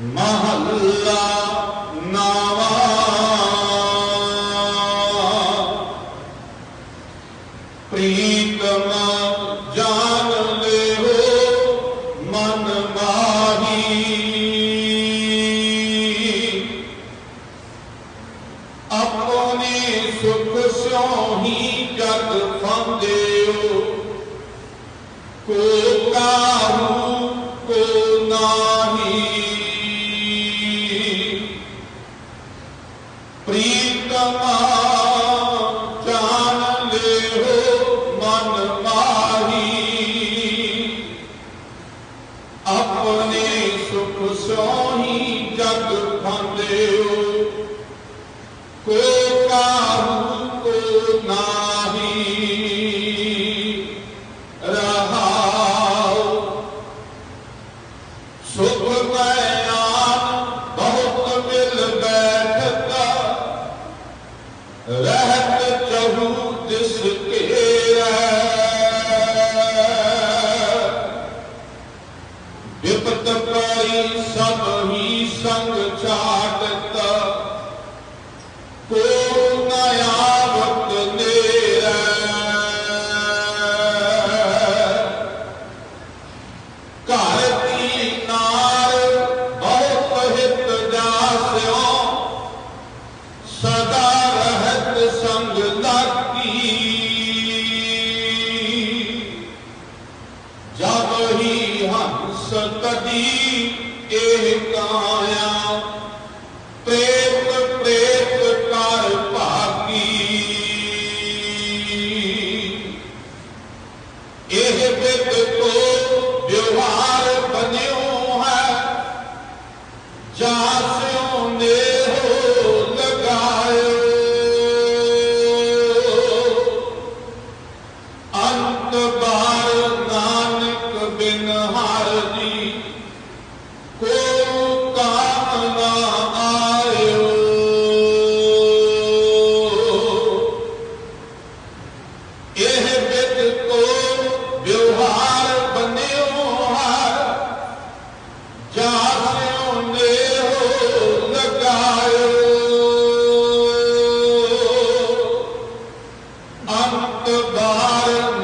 ਮਹੱਲਾ ਨਾਵਾ। ਪ੍ਰੀਤਮ ਜਾਨ ਲਿਓ ਮਨ ਮਾਹੀ। ਆਪਣੀ ਸੁਖ ਸੋਹੀ ਜਗ ਫੰਦੇ ਸੋਹੀ ਜਗ ਫੰਦਿਓ ਕੋ ਕਾਹੂ ਕੋ ਨਾਹੀ। ਰਹਾਉ। ਸੁਖ ਮਿਆਨ ਬਹੁਤ ਮਿਲ ਬੈਠਤਾ ਰਹਿਤ ਚਹੂ ਦਿਸ ਘੇਰੈ। ਵਿਪਤ ਹੰਸ ਇਹ ਕਾਇਆ। ਪ੍ਰੇਤ ਪ੍ਰੇਤ ਕਰ ਭਾਗੀ। ਇਹ ਬਿਦ ਕੋ ਵਿਵਹਾਰ ਬਨਿਓ ਹੈ। ਜਾਸਿਓ ਵਿਵਹਾਰ ਬੰਨਿਓ ਹਾਰ। ਜਾਸਿਓ ਨੇਹੋ ਲਗਾਇਓ ਅੰਤ ਬਾਰ